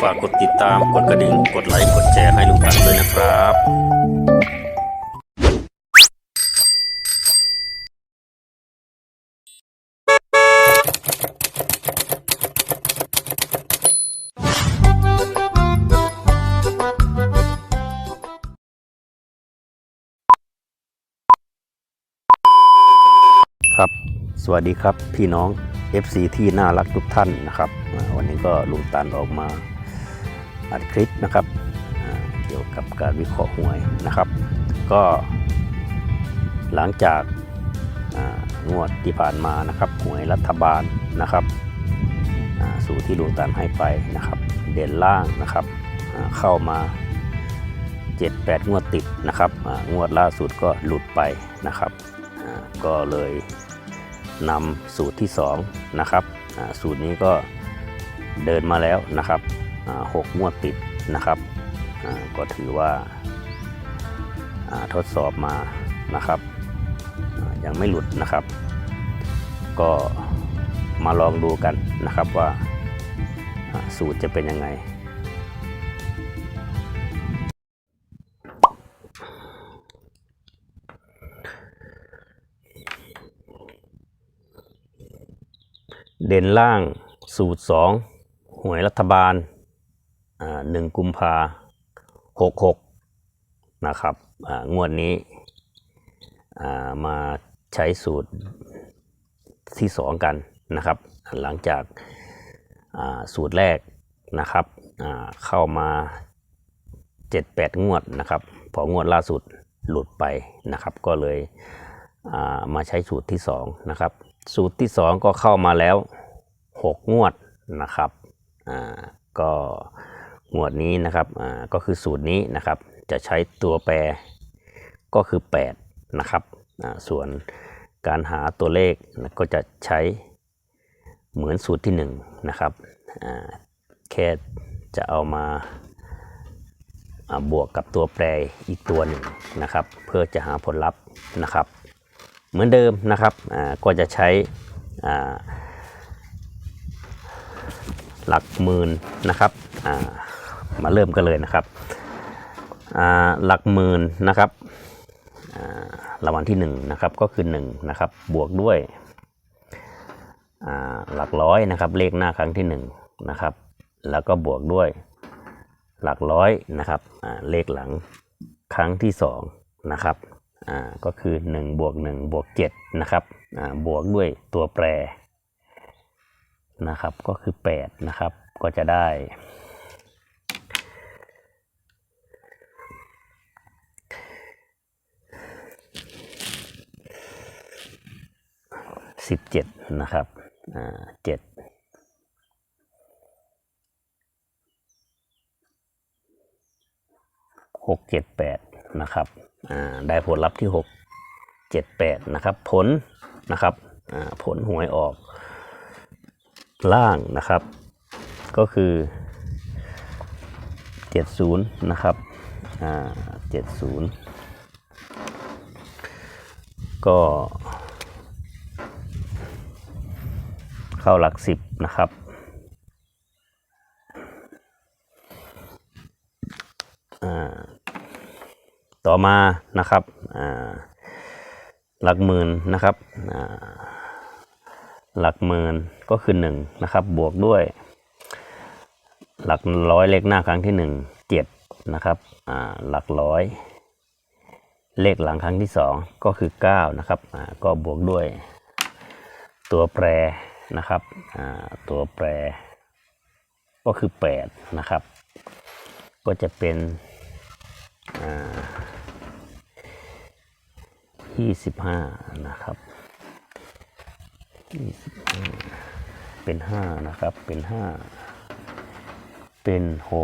ฝากกดติดตาม กดกระดิ่ง กดไลค์ กดแชร์ให้ลุงตันด้วยนะครับครับ สวัสดีครับพี่น้อง FC ที่น่ารักทุกท่านนะครับ วันนี้ก็ลุงตันออกมาอัดคลิปนะครับเกี่ยวกับการวิเคราะห์หวยนะครับ ก็หลังจากงวดที่ผ่านมานะครับหวยรัฐบาลนะครับสูตรที่ลุงตันให้ไปนะครับ เด่นล่างนะครับเข้ามา7-8 งวดติดนะครับงวดล่าสุดก็หลุดไปนะครับก็เลย นำสูตรที่2นะครับสูตรนี้ก็เดินมาแล้วนะครับหกงวดติดนะครับก็ถือว่าทดสอบมานะครับยังไม่หลุดนะครับ ก็มาลองดูกันนะครับว่าสูตรจะเป็นยังไง เด่นล่างสูตร 2 หวยรัฐบาลหนึ่งกุมภาหกหกนะครับงวดนี้มาใช้สูตรที่ 2 กันนะครับ หลังจากสูตรแรกนะครับเข้ามา 7-8 งวดนะครับ พองวดล่าสุดหลุดไปนะครับ ก็เลยมาใช้สูตรที่ 2 นะครับ สูตรที่ 2 ก็เข้ามาแล้ว 6 งวดนะครับอ่าก็งวดนี้นะครับอ่าก็คือสูตรนี้นะครับ จะใช้ตัวแปรก็คือ 8 นะครับอ่าส่วนการหาตัวเลขก็จะใช้เหมือนสูตรที่ 1 นะครับอ่าแค่จะเอามาบวกกับตัวแปรอีกตัวหนึ่งนะครับ เพื่อจะหาผลลัพธ์นะครับ เหมือนเดิมนะครับก็จะใช้หลักหมื่นนะครับามาเริ่มกันเลยนะครับหลักหมื่นนะครับรางวัลที่1นะครับก็คือ1นะครับบวกด้วยหลักร้อยนะครับเลขหน้าครั้งที่1นะครับแล้วก็บวกด้วยหลักร้อยนะครับเลขหลังครั้งที่2นะครับ อ่าก็คือ1บวก1บวก7นะครับอ่าบวกด้วยตัวแปรนะครับก็คือ8นะครับก็จะได้17นะครับอ่า7หกเจ็ดแปดนะครับได้ผลลัพธ์ที่หกเจ็ดแปดนะครับ ผลนะครับผลหวยออก ล่างนะครับ ก็คือเจ็ดศูนย์นะครับอ่าเจ็ดศูนย์ก็เข้าหลักสิบนะครับ ต่อมานะครับหลักหมื่นนะครับหลักหมื่นก็คือ1นะครับบวกด้วย หลักร้อยเลขหน้าครั้งที่ 1 7นะครับหลักร้อยเลขหลังครั้งที่ 2 ก็คือ9นะครับก็บวกด้วย ตัวแปรนะครับตัวแปร ก็คือ8นะครับก็จะเป็น 25 นะครับ เป็น 5 นะครับ เป็น 5 เป็น 6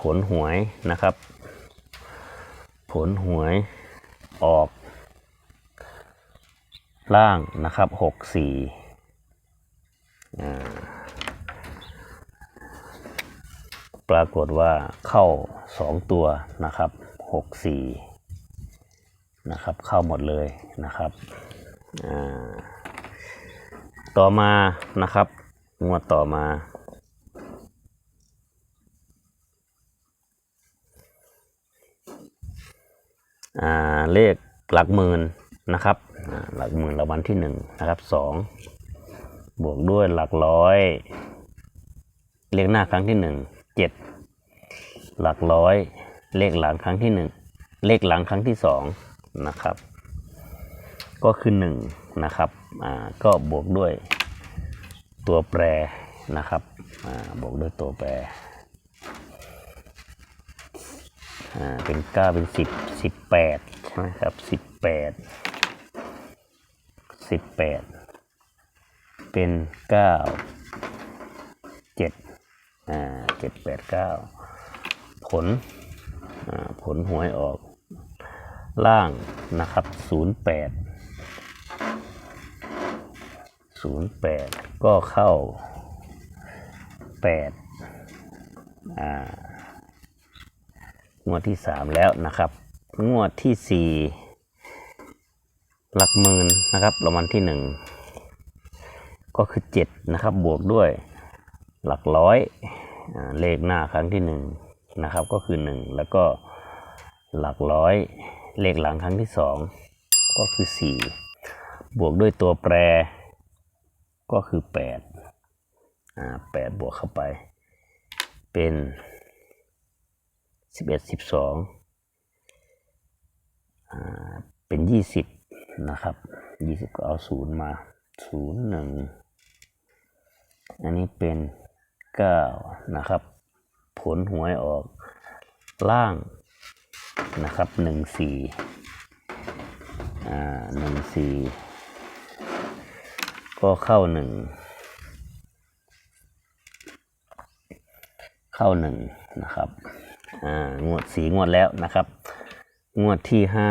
ผลหวยนะครับ ผลหวยออก ล่างนะครับ 6 4ปรากฏว่าเข้า 2 ตัวนะครับ 64นะครับเข้าหมดเลยนะครับต่อมานะครับงวดต่อมาเลขหลักหมื่นนะครับหลักหมื่นรางวัลที่หนึ่งนะครับสองบวกด้วยหลักร้อย เลขหน้าครั้งที่หนึ่งเจ็ดหลักร้อย เลขหลังครั้งที่หนึ่งเลขหลังครั้งที่สองนะครับก็คือหนึ่งนะครับอ่าก็บวกด้วยตัวแปรนะครับอ่าบวกด้วยตัวแปรอ่าเป็นเก้าเป็นสิบสิบแปดใช่ไหมครับสิบแปดสิบแปดเป็นเก้าเจ็ดอ่าเจ็ดแปดเก้าผล ผลหวยออก ล่างนะครับศูนย์แปดศูนย์แปดก็เข้าแปดอ่างวดที่สามแล้วนะครับ งวดที่สี่หลักหมื่นนะครับรางวัลที่หนึ่งก็คือเจ็ดนะครับ บวกด้วยหลักร้อยเลขหน้าครั้งที่หนึ่งนะครับก็คือหนึ่งแล้วก็ หลักร้อย เลขหลังครั้งที่สองก็คือสี่บวกด้วยตัวแปร ก็คือแปดอ่าแปดบวกเข้าไป เป็นสิบเอ็ดสิบสองเป็นยี่สิบนะครับยี่สิบก็เอาศูนย์มาศูนย์หนึ่งอันนี้เป็นเก้านะครับ ผลหวยออกล่าง นะครับหนึ่งสี่อ่าหนึ่งสี่ก็เข้าหนึ่งเข้าหนึ่งนะครับอ่างวดสีงวดแล้วนะครับ งวดที่ห้า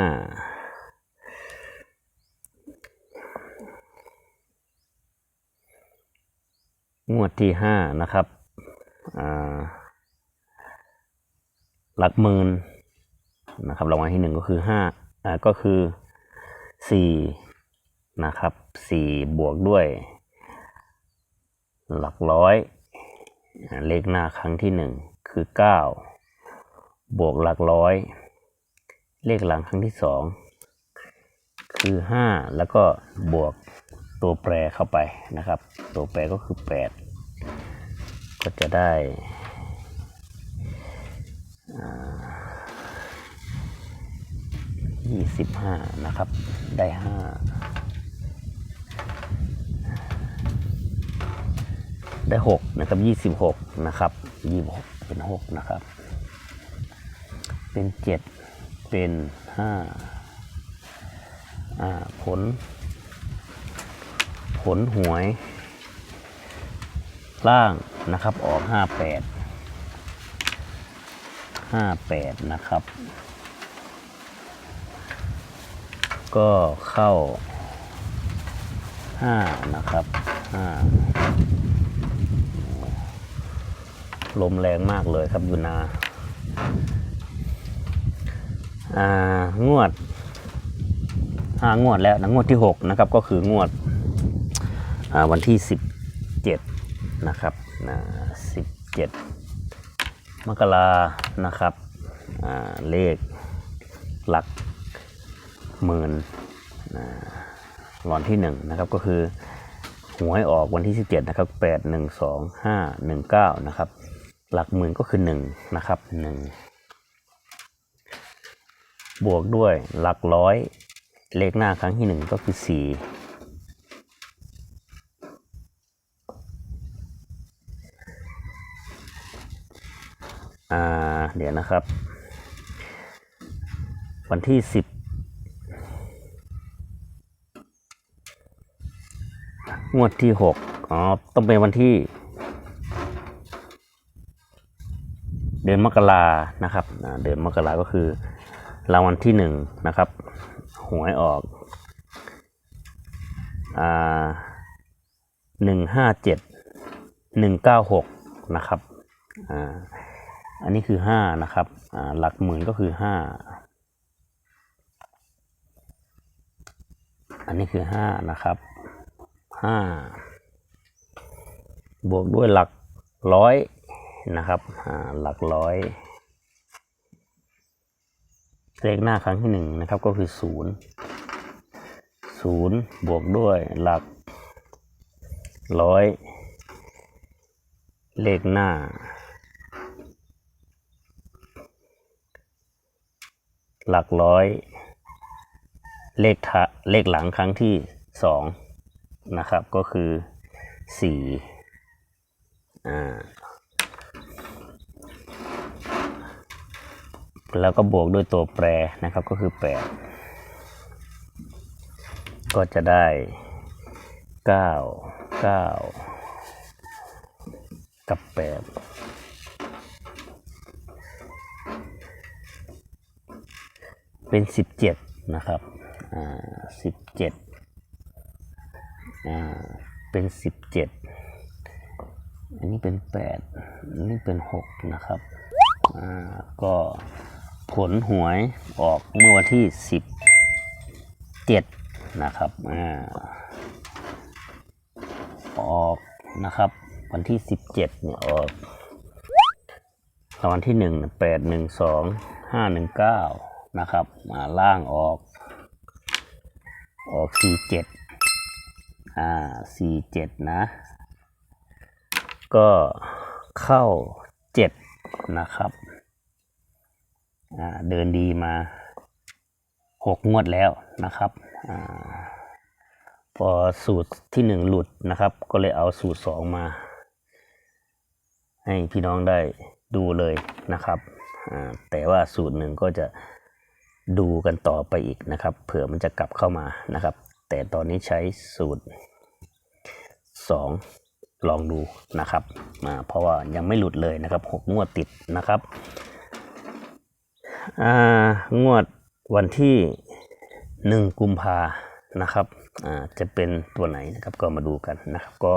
งวดที่ห้านะครับอ่าหลักหมื่น นะครับรางวัลที่หนึ่งก็คือห้าอ่าก็คือสี่นะครับสี่บวกด้วย หลักร้อย เลขหน้าครั้งที่หนึ่งคือเก้าบวกหลักร้อย เลขหลังครั้งที่สองคือห้าแล้วก็บวกตัวแปรเข้าไปนะครับ ตัวแปรก็คือแปดก็จะได้ ยี่สิบห้านะครับ ได้ห้าได้หกนะครับยี่สิบหกนะครับยี่สิบหกเป็นหกนะครับ เป็นเจ็ดเป็นห้าอ่าผล ผลหวย ล่างนะครับออกห้าแปดห้าแปดนะครับ ก็เข้าห้านะครับห้าลมแรงมากเลยครับอยู่นาอ่างวดห้างวดแล้วนะงวดที่หกนะครับ ก็คืองวดวันที่สิบเจ็ดนะครับนะสิบเจ็ดมกรานะครับเลขหลัก หมื่นหลอนที่1นะครับก็คือหวยออกวันที่ 17นะครับ8 1 2 5 1 9นะครับหลักหมื่นก็คือ1นะครับ1บวกด้วยหลักร้อยเลขหน้าครั้งที่ 1 ก็คือ 4 เดี๋ยวนะครับ วันที่ 10 งวดที่หกอ๋อ ต้องเป็นวันที่ เดือนมกรานะครับ เดือนมกราก็คือรางวัลที่หนึ่งนะครับ หวยออก อ่าหนึ่งห้าเจ็ดหนึ่งเก้าหกนะครับ อ่า อันนี้คือห้านะครับ อ่า หลักหมื่นก็คือห้าอันนี้คือห้านะครับ ห้าบวกด้วยหลักร้อยนะครับหลักร้อยเลขหน้าครั้งที่หนึ่งนะครับก็คือศูนย์ศูนย์บวกด้วยหลักร้อยเลขหน้า หลักร้อย เลขทะเลขหลังครั้งที่สอง นะครับก็คือสี่อ่าแล้วก็บวกด้วยตัวแปรนะครับก็คือ 8 ก็จะได้ 9 9 กับ 8 เป็น 17 นะครับอ่า17 อ่าเป็น17อันนี้เป็น8อันนี้เป็น6นะครับอ่าก็ผลหวยออกเมื่อวันที่17นะครับอ่าออกนะครับวันที่17เนี่ยออกรางวัลที่1 8 1 2 5 1 9นะครับมาล่างออก ออก47 อ่า47นะ ก็เข้า 7 นะครับ อ่า เดินดีมาหกงวดแล้วนะครับอาพอสูตรที่หนึ่งหลุดนะครับ ก็เลยเอาสูตรสองมา ให้พี่น้องได้ดูเลยนะครับ อ่า แต่ว่าสูตรหนึ่งก็จะดูกันต่อไปอีกนะครับ เผื่อมันจะกลับเข้ามานะครับ แต่ตอนนี้ใช้สูตรสองลองดูนะครับอ่าเพราะว่ายังไม่หลุดเลยนะครับหกงวดติดนะครับอ่างวดวันที่หนึ่งกุมภานะครับอ่าจะเป็นตัวไหนนะครับก็มาดูกันนะครับ ก็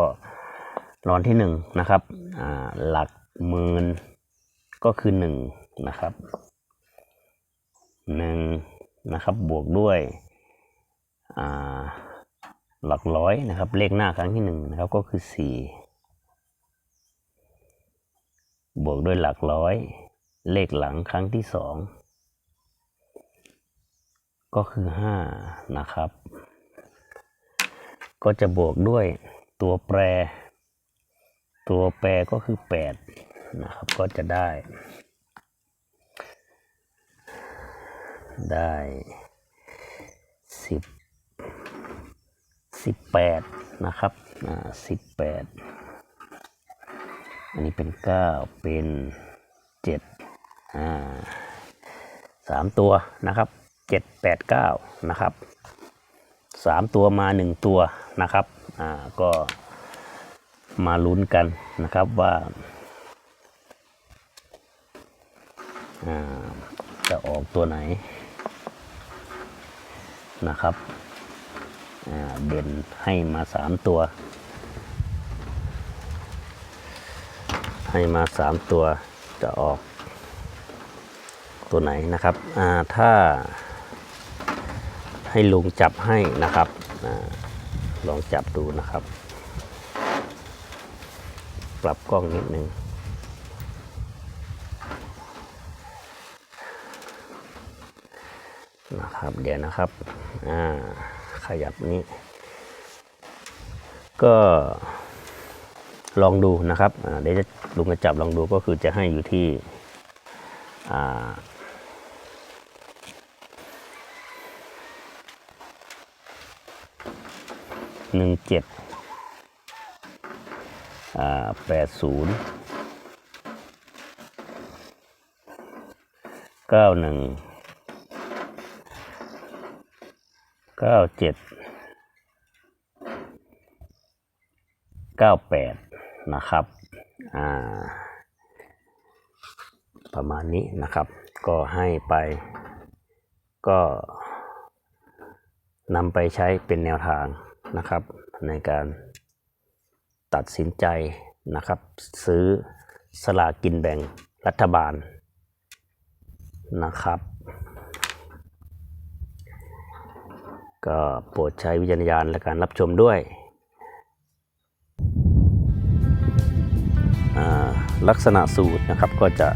รอนที่หนึ่งนะครับอ่าหลักหมื่นก็คือหนึ่งนะครับหนึ่งนะครับบวกด้วย หลักร้อยนะครับ เลขหน้าครั้งที่หนึ่งนะครับก็คือสี่บวกด้วยหลักร้อย เลขหลังครั้งที่สองก็คือห้านะครับ ก็จะบวกด้วยตัวแปร ตัวแปรก็คือแปดนะครับ ก็จะได้ ได้สิบ สิบแปดนะครับอ่าสิบแปดอันนี้เป็นเก้าเป็นเจ็ดอ่าสามตัวนะครับเจ็ดแปดเก้านะครับสามตัวมาหนึ่งตัวนะครับอ่าก็มาลุ้นกันนะครับว่าอ่าจะออกตัวไหนนะครับ เด่นให้มาสามตัว ให้มาสามตัวจะออกตัวไหนนะครับถ้าให้ลุงจับให้นะครับอลองจับดูนะครับ ปรับกล้องนิดนึงนะครับเดี๋ยวนะครับ อ่า ขยับนี้ ก็ลองดูนะครับเดี๋ยวจะลุงจะจับลองดูก็คือจะให้อยู่ที่หนึ่งเจ็ดแปดศูนย์เก้าหนึ่ง เก้าเจ็ดเก้าแปดนะครับ อ่า ประมาณนี้นะครับ ก็ให้ไป ก็นำไปใช้เป็นแนวทางนะครับ ในการตัดสินใจนะครับ ซื้อสลากกินแบ่งรัฐบาลนะครับ ก็โปรดใช้วิจารณญาณและการรับชมด้วยลักษณะสูตรนะครับก็จะ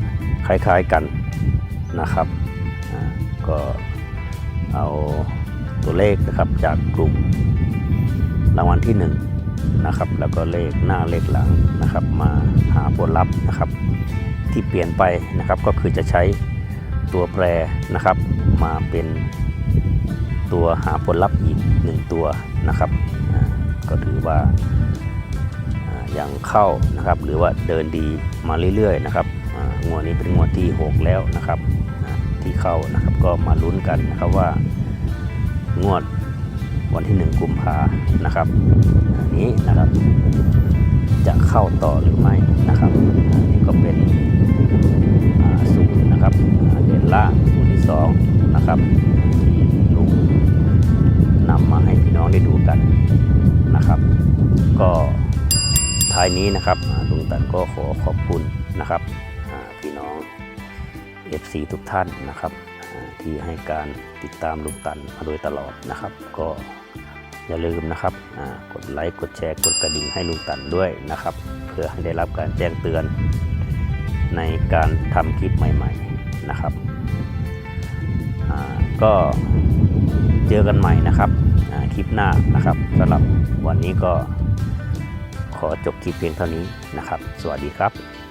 คล้ายๆกันนะครับก็เอาตัวเลขนะครับจากกลุ่มรางวัลที่1นะครับแล้วก็เลขหน้าเลขหลังนะครับมาหาผลลัพธ์นะครับ ที่เปลี่ยนไปนะครับก็คือจะใช้ตัวแปรนะครับมาเป็น ตัวหาผลลัพธ์อีกหนึ่งตัวนะครับ ก็ถือว่าอ่ายังเข้านะครับ หรือว่าเดินดีมาเรื่อยๆนะครับงวดนี้เป็นงวดที่ 6 แล้วนะครับที่เข้านะครับก็มาลุ้นกันนะครับว่างวดวันที่ 1 กุมภานะครับอันนี้นะครับจะเข้าต่อหรือไม่นะครับอันนี้ก็เป็นสูตรนะครับเด่นล่างสูตรที่สองนะครับ นำมาให้พี่น้องได้ดูกันนะครับ ก็ท้ายนี้นะครับลุงตันก็ขอขอบคุณนะครับพี่น้อง FC ทุกท่านนะครับที่ให้การติดตามลุงตันมาโดยตลอดนะครับ ก็อย่าลืมนะครับกดไลค์กดแชร์กดกระดิ่งให้ลุงตันด้วยนะครับ เพื่อให้ได้รับการแจ้งเตือนในการทำคลิปใหม่ ๆนะครับก็ เจอกันใหม่นะครับคลิปหน้านะครับสำหรับวันนี้ก็ขอจบคลิปเพียงเท่านี้นะครับ สวัสดีครับ